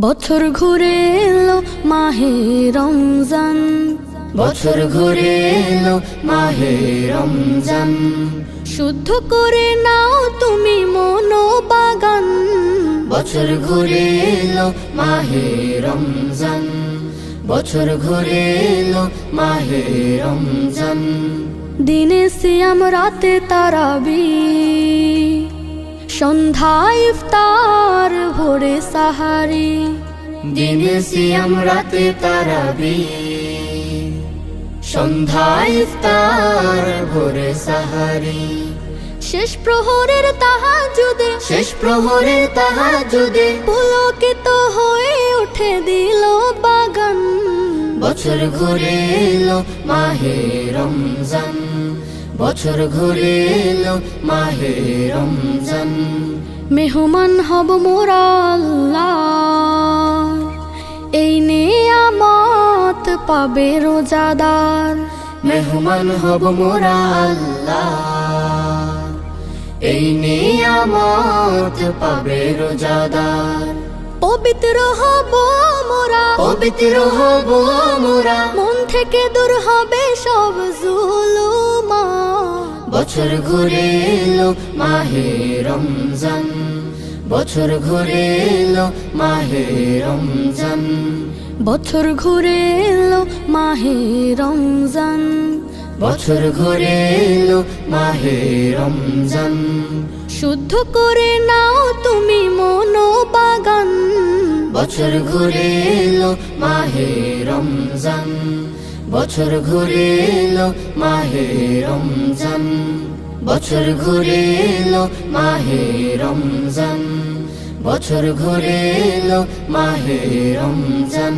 বছর ঘুরে এলো মাহে রমজান। বছর ঘুরে এলো মাহে রমজান। শুদ্ধ করে নাও তুমি মনো বাগান বছর ঘুরে এলো মাহে রমজান। বছর ঘুরে এলো মাহে রমজান। দিনে সিয়াম রাতে তারাবি। সন্ধ্যা ইফতার ভোরে সাহারি। দিনে সিয়াম রাতে তারাবি। সন্ধ্যা ইফতার ভোরে সাহারি। শেষ প্রহরের তাহাজুদে। শেষ প্রহরের তাহাজুদে। পুলকিত হয়ে উঠে দিল বাগান। বছর ঘুরে এলো মাহে রমজান। বছর ঘুরে এলো মাহে রমজান। মেহমান হব মোরা আল্লাহ। এই নিয়ামত পাবে রোজাদার। মেহমান হব মোরা আল্লাহ। এই নিয়ামত পাবে রোজাদার। পবিত্র হব মোরা। পবিত্র হব মোরা। মন থেকে দূর হবে সব জুলুমা বছর ঘুরে এলো মাহে রমজান, বছর ঘুরে এলো মাহে রমজান, বছর ঘুরে এলো মাহে রমজান, বছর ঘুরে এলো মাহে রমজান। শুদ্ধ করে নাও তুমি মনো বাগান বছর ঘুরে এলো মাহে রমজান বছর ঘুরে এলো মাহে রমজান, বছর ঘুরে এলো মাহে রমজান, বছর ঘুরে এলো মাহে রমজান।